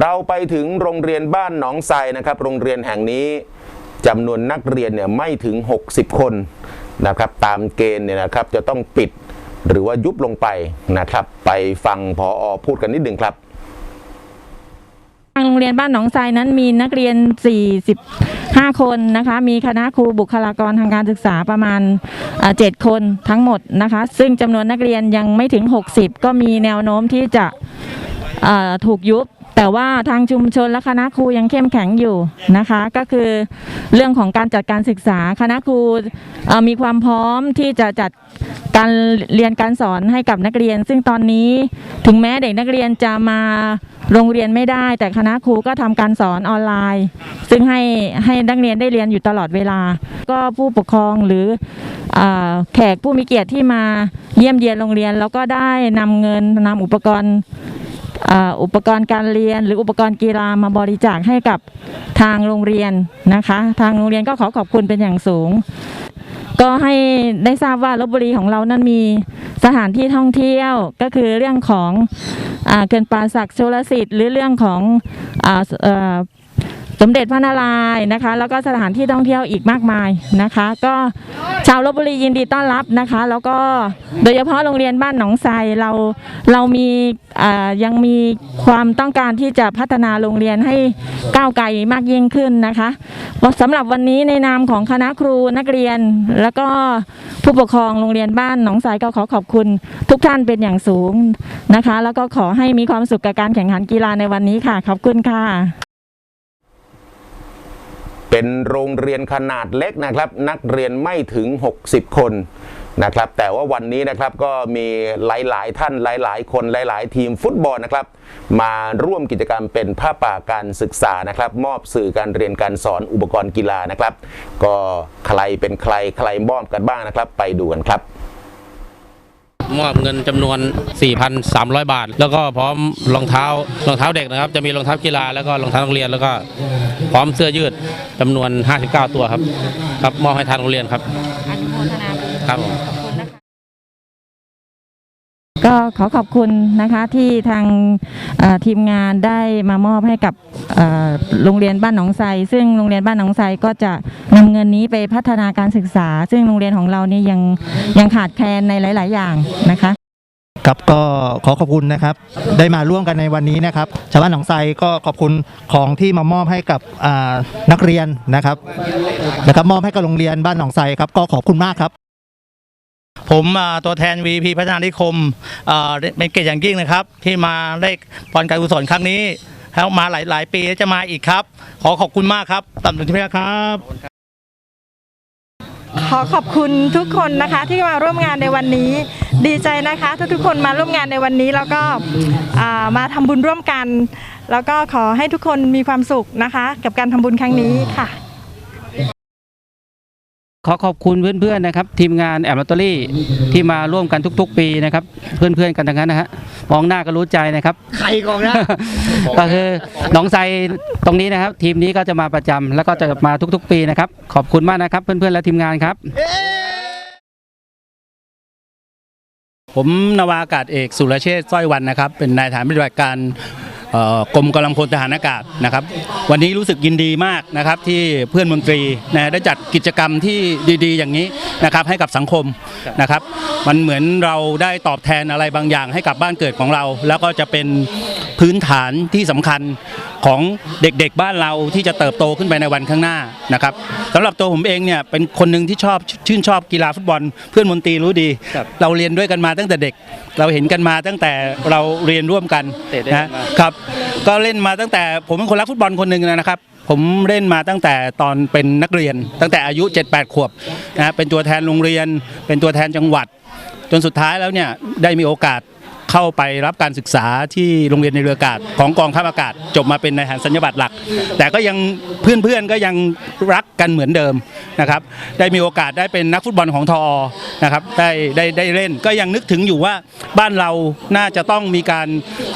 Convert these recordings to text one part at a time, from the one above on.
เราไปถึงโรงเรียนบ้านหนองไทรนะครับ โรงเรียนแห่งนี้จำนวนนักเรียนเนี่ยไม่ถึง 60 คนนะครับ ตามเกณฑ์เนี่ยนะครับจะต้องปิดหรือว่ายุบลงไปนะครับ ไปฟังพออพูดกันนิดหนึ่งครับทางโรงเรียนบ้านหนองไทรนั้นมีนักเรียน 45 คนนะคะ มีคณะครูบุคลากรทางการศึกษาประมาณเอ่อ7คนทั้งหมดนะคะ ซึ่งจำนวนนักเรียนยังไม่ถึง 60 ก็มีแนวโน้มที่จะถูกยุบ แต่ว่าทางชุมชนและคณะครูยังเข้มแข็งอยู่นะคะ ก็คือเรื่องของการจัดการศึกษาคณะครูมีความพร้อมที่จะจัดการเรียนการสอนให้กับนักเรียน ซึ่งตอนนี้ถึงแม้เด็กนักเรียนจะมาโรงเรียนไม่ได้ แต่คณะครูก็ทำการสอนออนไลน์ ซึ่งให้ให้นักเรียนได้เรียนอยู่ตลอดเวลา ก็ผู้ปกครองหรืออแขกผู้มีเกียรติที่มาเยี่ยมเยียนโรงเรียน แล้วก็ได้นำเงินนำอุปกรณ์ อุปกรณ์การเรียน หรืออุปกรณ์กีฬามาบริจาคให้กับทางโรงเรียนนะคะ ทางโรงเรียนก็ขอขอบคุณเป็นอย่างสูง ก็ให้ได้ทราบว่าลบบุรีของเรานั้นมีสถานที่ท่องเที่ยวก็คือเรื่องของอาเกินปราศักดิ์โชลสิทธิ์หรือเรื่องของอ มเด็จพระนารายณ์นะคะ แล้วก็สถานที่ท่องเที่ยวอีกมากมายนะคะ ก็ชาวลบบุรียินดีต้อนรับนะคะ แล้วก็โดยเฉพาะโรงเรียนบ้านหนองไทรเราเรามียังมีความต้องการที่จะพัฒนาโรงเรียนให้ก้าวไกลมากยิ่งขึ้นนะคะสำหรับวันนี้ในนามของคณะครูนักเรียน แล้วก็ผู้ปกครองโรงเรียนบ้านหนองไทรก็ขอขอบคุณทุกท่านเป็นอย่างสูงนะคะ แล้วก็ขอให้มีความสุขกับการแข่งขันกีฬาในวันนี้ค่ะขอบคุณค่ะ เป็นโรงเรียนขนาดเล็กนะครับ นักเรียนไม่ถึง 60 คนนะครับ แต่ว่าวันนี้นะครับก็มีหลายๆ ท่านหลาย ๆ คนหลาย ๆ ทีมฟุตบอลนะครับ มาร่วมกิจกรรมเป็นผ้าป่าการศึกษานะครับ มอบสื่อการเรียนการสอนอุปกรณ์กีฬานะครับ ก็ใครเป็นใครใครมอบกันบ้างนะครับ ไปดูกันครับ มอบเงินจำนวน 4,300 บาท แล้วก็พร้อมรองเท้ารองเท้าเด็กนะครับ จะมีรองเท้ากีฬาแล้วก็รองเท้าโรงเรียนแล้วก็พร้อมเสื้อยืดจำนวน 59 ตัวครับ ครับมอบให้ทางโรงเรียนครับอนุโมทนาบุญครับผม ก็ขอขอบคุณนะคะที่ทางทีมงานได้มามอบให้กับโรงเรียนบ้านหนองไทรซึ่งโรงเรียนบ้านหนองไทรก็จะนำเงินนี้ไปพัฒนาการศึกษา ซึ่งโรงเรียนของเรานี่ยังยังขาดแคลนในหลาย ๆ อย่างนะคะครับก็ขอขอบคุณนะครับ ได้มาร่วมกันในวันนี้นะครับ ชาวบ้านหนองไทรก็ขอบคุณของที่มามอบให้กับนักเรียนนะครับนะครับมอบให้กับโรงเรียนบ้านหนองไทรครับก็ขอบคุณมากครับ ผมตัวแทน VP พัฒนานิคมเป็นเกียรติอย่างยิ่งนะครับ ที่มาได้บอลการกุศลครั้งนี้แล้วมาหลาย ๆ ปีจะมาอีกครับ ขอขอบคุณมากครับตำสุดที่ครับ ขอขอบคุณทุกคนนะคะที่มาร่วมงานในวันนี้ ดีใจนะคะทุกๆคนมาร่วมงานในวันนี้แล้วก็มาทำบุญร่วมกัน แล้วก็ขอให้ทุกคนมีความสุขนะคะ กับการทำบุญครั้งนี้ค่ะ ขอขอบคุณเพื่อนๆนะครับทีมงานแอมลอตเตอรี่ที่มาร่วมกันทุก ๆ ปีนะครับเพื่อนๆกันทั้งนั้นนะฮะมองหน้าก็รู้ใจนะครับใครกองนะก็คือหน้องไซตรงนี้นะครับ ทีมนี้ก็จะมาประจำแล้วก็จะมาทุก ๆ ปีนะครับขอบคุณมากนะครับเพื่อนๆและทีมงานครับ ผมนาวาอากาศเอกสุรเชษฐ์สร้อยวันนะครับ เป็นนายฐานปฏิบัติการเอ่อ กรมกำลังพลทหารอากาศนะครับ วันนี้รู้สึกยินดีมากนะครับที่เพื่อนมนตรีนะได้จัดกิจกรรมที่ดีๆ อย่างนี้นะครับให้กับสังคมนะครับ มันเหมือนเราได้ตอบแทนอะไรบางอย่างให้กับบ้านเกิดของเรา แล้วก็จะเป็นพื้นฐานที่สำคัญของเด็กๆบ้านเราที่จะเติบโตขึ้นไปในวันข้างหน้านะครับสำหรับตัวผมเองเนี่ยเป็นคนหนึ่งที่ชอบชื่นชอบกีฬาฟุตบอล เพื่อนมนตรีรู้ดี เราเรียนด้วยกันมาตั้งแต่เด็ก เราเห็นกันมาตั้งแต่เราเรียนร่วมกันเตะด้วยกันนะมาครับก็เล่นมาตั้งแต่ผมเป็นคนรักฟุตบอลคนหนึ่งนะครับ ผมเล่นมาตั้งแต่ตอนเป็นนักเรียน ตั้งแต่อายุ 7-8 ขวบนะฮะเป็นตัวแทนโรงเรียน เป็นตัวแทนจังหวัด จนสุดท้ายแล้วเนี่ยได้มีโอกาส เข้าไปรับการศึกษาที่โรงเรียนในเรืออากาศ ของกองทัพอากาศจบมาเป็นนายทหารสัญญบัตรหลัก แต่ก็ยังเพื่อนๆก็ยังรักกันเหมือนเดิมนะครับได้มีโอกาสได้เป็นนักฟุตบอลของทอนะครับได้ได้ได้เล่นก็ยังนึกถึงอยู่ว่าบ้านเราน่าจะต้องมีการ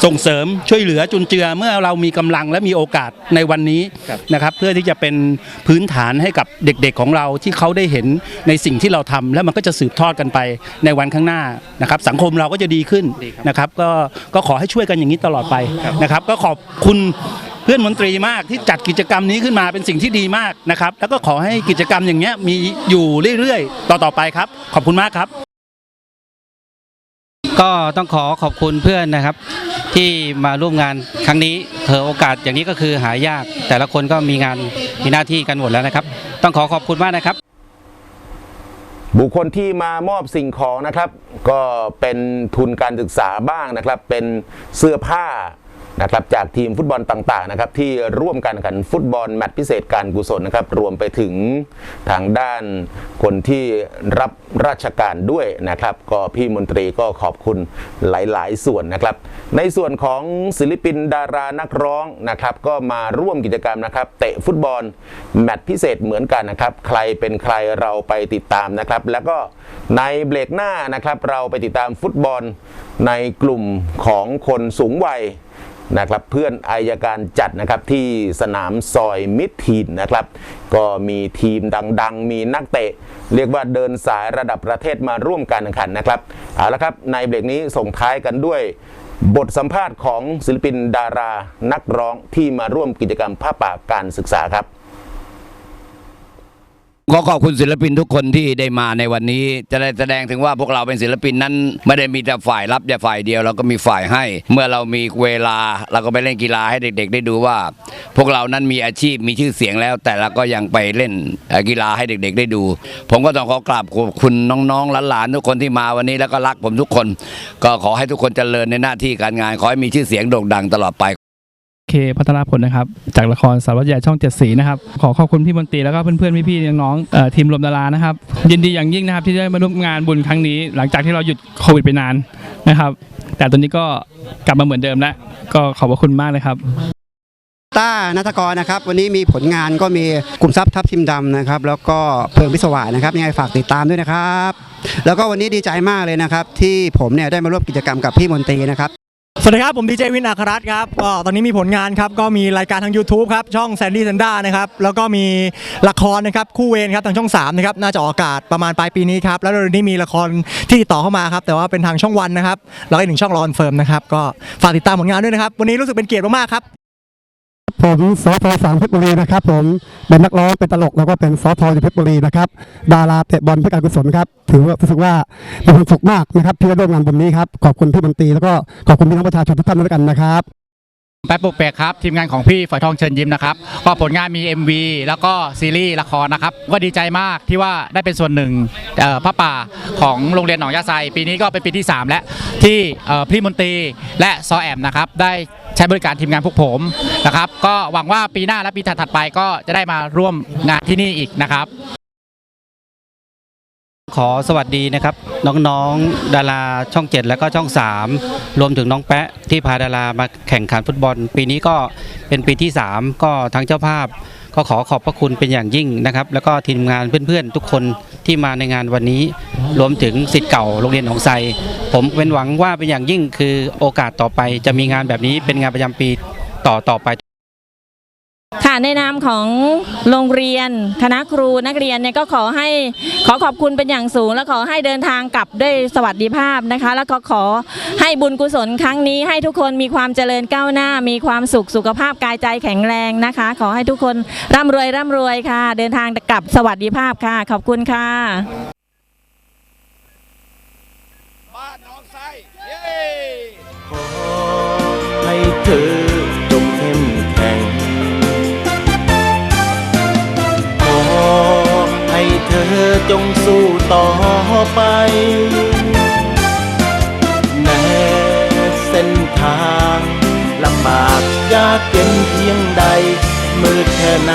ส่งเสริมช่วยเหลือจุนเจือเมื่อเรามีกำลังและมีโอกาสในวันนี้นะครับเพื่อที่จะเป็นพื้นฐานให้กับเด็กๆของเราที่เขาได้เห็นในสิ่งที่เราทำแล้วมันก็จะสืบทอดกันไปในวันข้างหน้านะครับสังคมเราก็จะดีขึ้นนะครับก็ก็ขอให้ช่วยกันอย่างนี้ตลอดไปนะครับ ก็ขอบคุณเพื่อนมนตรีมากที่จัดกิจกรรมนี้ขึ้นมาเป็นสิ่งที่ดีมากนะครับ แล้วก็ขอให้กิจกรรมอย่างเงี้ยมีอยู่เรื่อยๆ ต่อๆไปครับ ขอบคุณมากครับ ก็ต้องขอขอบคุณเพื่อนนะครับ ที่มาร่วมงานครั้งนี้เผอโอกาสอย่างนี้ก็คือหายาก แต่ละคนก็มีงานมีหน้าที่กันหมดแล้วนะครับ ต้องขอขอบคุณมากนะครับ บุคคลที่มามอบสิ่งของนะครับ ก็เป็นทุนการศึกษาบ้างนะครับ เป็นเสื้อผ้า นะครับจากทีมฟุตบอลต่างๆนะครับที่ร่วมกันกันฟุตบอลแมตช์พิเศษการกุศลนะครับรวมไปถึงทางด้านคนที่รับราชการด้วยนะครับ ก็พี่มนตรีก็ขอบคุณหลายๆ ส่วนนะครับ ในส่วนของศิลปินดารานักร้องนะครับ ก็มาร่วมกิจกรรมนะครับ เตะฟุตบอลแมตช์พิเศษเหมือนกันนะครับ ใครเป็นใครเราไปติดตามนะครับ แล้วก็ในเบรกหน้านะครับ เราไปติดตามฟุตบอลในกลุ่มของคนสูงวัย นะครับเพื่อนอายการจัดนะครับที่สนามซอยมิดทีนนะครับ ก็มีทีมดังๆ มีนักเตะ เรียกว่าเดินสายระดับประเทศมาร่วมการแข่งขันนะครับเอาละครับในเบรกนี้ส่งท้ายกันด้วยบทสัมภาษณ์ของศิลปินดารานักร้องที่มาร่วมกิจกรรมผ้าป่าการศึกษาครับ ขอขอบคุณศิลปินทุกคนที่ได้มาในวันนี้ จะได้แสดงถึงว่าพวกเราเป็นศิลปินนั้น ไม่ได้มีแต่ฝ่ายรับแต่ฝ่ายเดียวเราก็มีฝ่ายให้ เมื่อเรามีเวลาเราก็ไปเล่นกีฬาให้เด็ก ๆ ได้ดูว่า พวกเรานั้นมีอาชีพมีชื่อเสียงแล้ว แต่เราก็ยังไปเล่นกีฬาให้เด็ก ๆ ได้ดู ผมก็ต้องขอกราบขอบคุณน้องๆหลานๆทุกคนที่มาวันนี้แล้วก็รักผมทุกคน ก็ขอให้ทุกคนเจริญในหน้าที่การงานขอให้มีชื่อเสียงโด่งดังตลอดไป เคพัฒนาผลนะครับ จากละครสารวัตรใหญ่ช่องเจ็ดสีนะครับ ขอขอบคุณพี่มนตรีแล้วก็เพื่อนๆพี่ๆน้องๆทีมรวมดารานะครับ ยินดีอย่างยิ่งนะครับที่ได้มาร่วมงานบุญครั้งนี้ หลังจากที่เราหยุดโควิดไปนานนะครับ แต่ตอนนี้ก็กลับมาเหมือนเดิมแล้ว ก็ขอบคุณมากเลยครับต้านัทกรนะครับ วันนี้มีผลงานก็มีกลุ่มทรัพย์ทับทิมดำนะครับ แล้วก็เพลิงพิศวานะครับยังไงฝากติดตามด้วยนะครับ แล้วก็วันนี้ดีใจมากเลยนะครับ ที่ผมเนี่ยได้มาร่วมกิจกรรมกับพี่มนตรีนะครับ สวัสดีครับ ผมดีเจวินอัครรัตน์ครับก็ตอนนี้มีผลงานครับ ก็มีรายการทาง YouTube ครับ ช่องแซนดี้ซันด้านะครับ แล้วก็มีละครนะครับ คู่เวรครับ ทางช่อง 3 นะครับ น่าจะออกอากาศประมาณปลายปีนี้ครับ แล้วเร็วๆนี้มีละครที่ติดต่อเข้ามาครับ แต่ว่าเป็นทางช่องวันนะครับ แล้วก็อีกหนึ่งช่องรอนเฟิร์มนะครับ ก็ฝากติดตามผลงานด้วยนะครับ วันนี้รู้สึกเป็นเกียรติมากๆครับ ผมสอทอสามเพชรบุรีนะครับผมเป็นนักร้องเป็นตลกแล้วก็เป็นสอทออยู่เพชรบุรีนะครับดาราเตะบอลเพื่อการกุศลครับถือว่ารู้สึกว่ามีความสุขมากนะครับที่ได้ร่วมงานบนนี้ครับขอบคุณพี่บันตีแล้วก็ขอบคุณพี่น้องประชาชนทุกท่านด้วยกันนะครับแป๊บปุกเปกครับทีมงานของพี่ฝอยทองเชิญยิ้มนะครับก็ผลงานมี MV แล้วก็ซีรีส์ละครนะครับก็ดีใจมากที่ว่าได้เป็นส่วนหนึ่งพระป่าของโรงเรียนหนองยาไซปีนี้ก็เป็นปีที่ 3 แล้วที่พี่มนตรีและซอแอมนะครับได้ใช้บริการทีมงานพวกผม นะครับ ก็หวังว่าปีหน้าและปีถัดๆไปก็จะได้มาร่วมงานที่นี่อีกนะครับ ขอสวัสดีนะครับ น้องๆ ดาราช่อง 7 แล้วก็ช่อง 3 รวมถึงน้องแปะที่พาดารามาแข่งขันฟุตบอล ปีนี้ก็เป็นปีที่ 3 ก็ทางเจ้าภาพก็ขอขอบพระคุณเป็นอย่างยิ่งนะครับ แล้วก็ทีมงานเพื่อนๆ ทุกคนที่มาในงานวันนี้ รวมถึงสิทธิ์เก่าโรงเรียนหนองไทรผมเป็นหวังว่าเป็นอย่างยิ่งคือโอกาสต่อไปจะมีงานแบบนี้เป็นงานประจำปี ต่อต่อไป ค่ะในนามของโรงเรียน คณะครูนักเรียนเนี่ยก็ขอให้ขอขอบคุณเป็นอย่างสูง และขอให้เดินทางกลับด้วยสวัสดิภาพนะคะ แล้วก็ขอให้บุญกุศลครั้งนี้ให้ทุกคนมีความเจริญก้าวหน้า มีความสุขสุขภาพกายใจแข็งแรงนะคะ ขอให้ทุกคนร่ำรวยร่ำรวยค่ะ เดินทางกลับสวัสดิภาพค่ะ ขอบคุณค่ะ ต่อไป แม้เส้นทางลำบากยากเย็นเพียงใดมืดแค่ไหน